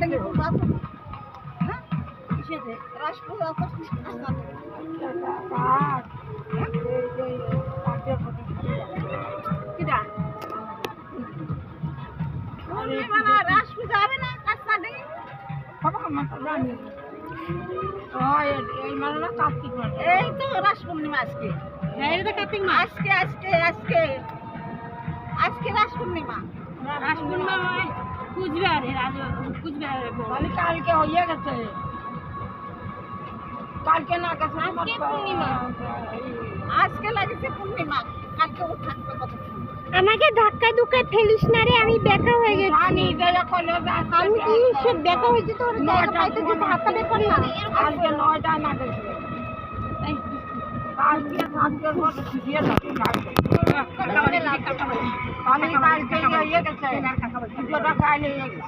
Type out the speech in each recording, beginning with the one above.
হ্যাঁ? হ্যাঁ? এই তো রাস পূর্ণিমা আজকে। হ্যাঁ এটা কার্তিক আজকে আজকে আজকে। আজকে রাস পূর্ণিমা রাস কালকে হয়ে গেছে। কালকে না গেছে আজকে পূর্ণিমা। আজকে লাগেছে পূর্ণিমা। কালকে ও থাকবে কতক্ষণ আমাকে ধাক্কা ধুক্কায় ফেলিস না রে আমি বেকা হয়ে গেছি। আমি কি সে বেকা হয়েছে তোর জায়গা পাইতে যে ধাক্কা বের কর না? আজকে নয়টা না গেছে। কালকে আজকের আমি কালকে ইয়ে গেছে পুজোটা কাল হয়ে গেছে।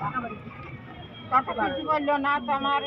কত কিছু বলল না তোমার